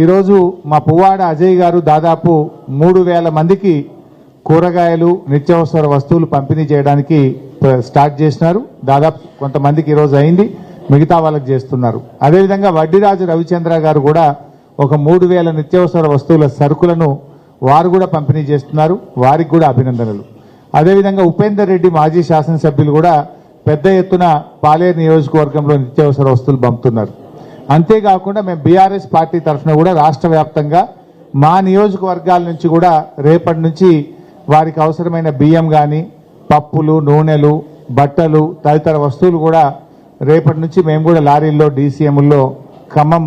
ఈరోజు మా పువ్వాడ అజయ్ గారు దాదాపు మూడు వేల మందికి కూరగాయలు నిత్యావసర వస్తువులు పంపిణీ చేయడానికి స్టార్ట్ చేసినారు. దాదాపు కొంతమందికి ఈరోజు అయింది. మిగతా వాళ్ళకి చేస్తున్నారు. అదేవిధంగా వడ్డీరాజు రవిచంద్ర గారు కూడా ఒక మూడు వేల నిత్యావసర వస్తువుల సరుకులను వారు కూడా పంపిణీ చేస్తున్నారు. వారికి కూడా అభినందనలు. అదేవిధంగా ఉపేందర్ రెడ్డి మాజీ శాసనసభ్యులు కూడా పెద్ద ఎత్తున పాలేరు నియోజకవర్గంలో నిత్యావసర వస్తువులు పంపుతున్నారు. అంతేకాకుండా మేము బీఆర్ఎస్ పార్టీ తరఫున కూడా రాష్ట్ర వ్యాప్తంగా మా నియోజకవర్గాల నుంచి కూడా రేపటి నుంచి వారికి అవసరమైన బియ్యం కానీ పప్పులు నూనెలు బట్టలు తదితర వస్తువులు కూడా రేపటి నుంచి మేము కూడా లారీల్లో డీసీఎంల్లో ఖమ్మం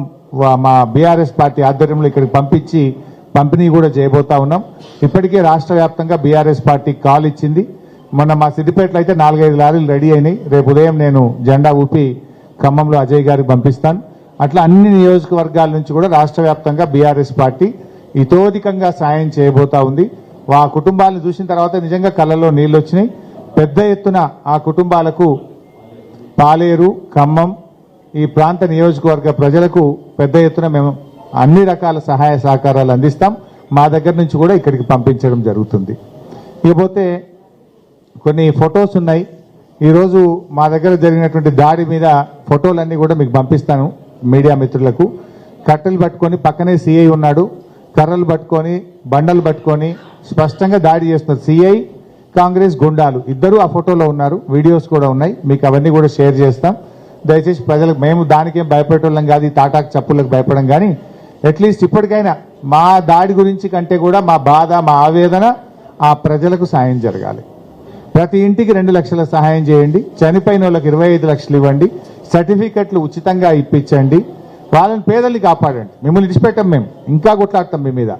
మా బీఆర్ఎస్ పార్టీ ఆధ్వర్యంలో ఇక్కడికి పంపించి పంపిణీ కూడా చేయబోతా ఉన్నాం. ఇప్పటికే రాష్ట్ర వ్యాప్తంగా బీఆర్ఎస్ పార్టీ కాల్ ఇచ్చింది. మొన్న మా సిద్దిపేటలో అయితే నాలుగైదు లారీలు రెడీ అయినాయి. రేపు ఉదయం నేను జెండా ఊపి ఖమ్మంలో అజయ్ గారికి పంపిస్తాను. అట్లా అన్ని నియోజకవర్గాల నుంచి కూడా రాష్ట్ర వ్యాప్తంగా బీఆర్ఎస్ పార్టీ ఇతోధికంగా సాయం చేయబోతా ఉంది. ఆ కుటుంబాలను చూసిన తర్వాత నిజంగా కళ్ళలో నీళ్ళు వచ్చినాయి. పెద్ద ఎత్తున ఆ కుటుంబాలకు పాలేరు ఖమ్మం ఈ ప్రాంత నియోజకవర్గ ప్రజలకు పెద్ద ఎత్తున మేము అన్ని రకాల సహాయ సహకారాలు అందిస్తాం. మా దగ్గర నుంచి కూడా ఇక్కడికి పంపించడం జరుగుతుంది. ఇకపోతే కొన్ని ఫొటోస్ ఉన్నాయి. ఈరోజు మా దగ్గర జరిగినటువంటి దాడి మీద ఫోటోలన్నీ కూడా మీకు పంపిస్తాను. మీడియా మిత్రులకు కట్టెలు పట్టుకొని పక్కనే సిఐ ఉన్నాడు కర్రలు పట్టుకొని బండలు పట్టుకొని స్పష్టంగా దాడి చేస్తున్నారు. సిఐ కాంగ్రెస్ గుండాలు. ఇద్దరు ఆ ఫోటోలో ఉన్నారు వీడియోస్ కూడా ఉన్నాయి. మీకు అవన్నీ కూడా షేర్ చేస్తాం. దయచేసి ప్రజలకు మేము దానికేం భయపెట్టేళ్ళం కాదు ఈ తాటాకు చప్పులకు భయపడం కానీ అట్లీస్ట్ ఇప్పటికైనా మా దాడి గురించి కంటే కూడా మా బాధ మా ఆవేదన ఆ ప్రజలకు సాయం జరగాలి. ప్రతి ఇంటికి రెండు లక్షల సహాయం చేయండి. చనిపోయిన వాళ్ళకి ఇరవై ఐదు లక్షలు ఇవ్వండి. సర్టిఫికెట్లు ఉచితంగా ఇప్పించండి. వాళ్ళని పేదల్ని కాపాడండి. మిమ్మల్ని విడిచిపెట్టాం మేము ఇంకా కొట్లాడతాం మీ మీద.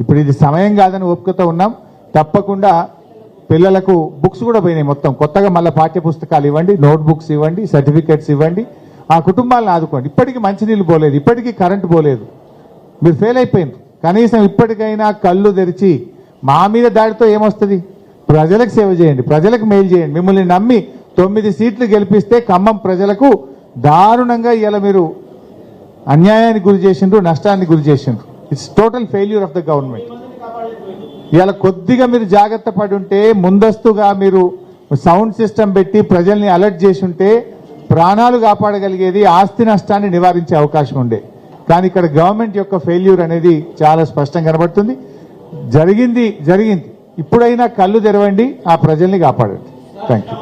ఇప్పుడు ఇది సమయం కాదని ఓపికతో ఉన్నాం. తప్పకుండా పిల్లలకు బుక్స్ కూడా పోయినాయి మొత్తం. కొత్తగా మళ్ళీ పాఠ్య పుస్తకాలు ఇవ్వండి నోట్బుక్స్ ఇవ్వండి సర్టిఫికెట్స్ ఇవ్వండి. ఆ కుటుంబాలను ఆదుకోండి. ఇప్పటికీ మంచినీళ్ళు పోలేదు. ఇప్పటికీ కరెంటు పోలేదు. మీరు ఫెయిల్ అయిపోయింది కనీసం ఇప్పటికైనా కళ్ళు తెరిచి మా మీద దాడితో ఏమొస్తుంది? ప్రజలకు సేవ చేయండి. ప్రజలకు మేలు చేయండి. మిమ్మల్ని నమ్మి తొమ్మిది సీట్లు గెలిపిస్తే ఖమ్మం ప్రజలకు దారుణంగా ఇలా మీరు అన్యాయానికి గురి చేసిండ్రు నష్టానికి గురి చేసిండ్రు. It's total failure of the government ఇలా కొద్దిగా మీరు జాగ్రత్త పడి ఉంటే ముందస్తుగా మీరు సౌండ్ సిస్టమ్ పెట్టి ప్రజల్ని అలర్ట్ చేసి ఉంటే ప్రాణాలు కాపాడగలిగేది ఆస్తి నష్టాన్ని నివారించే అవకాశం ఉండే. కానీ ఇక్కడ గవర్నమెంట్ యొక్క ఫెయిల్యూర్ అనేది చాలా స్పష్టంగా కనబడుతుంది. జరిగింది జరిగింది. ఇప్పుడైనా కళ్ళు తెరవండి ఆ ప్రజల్ని కాపాడండి. Thank you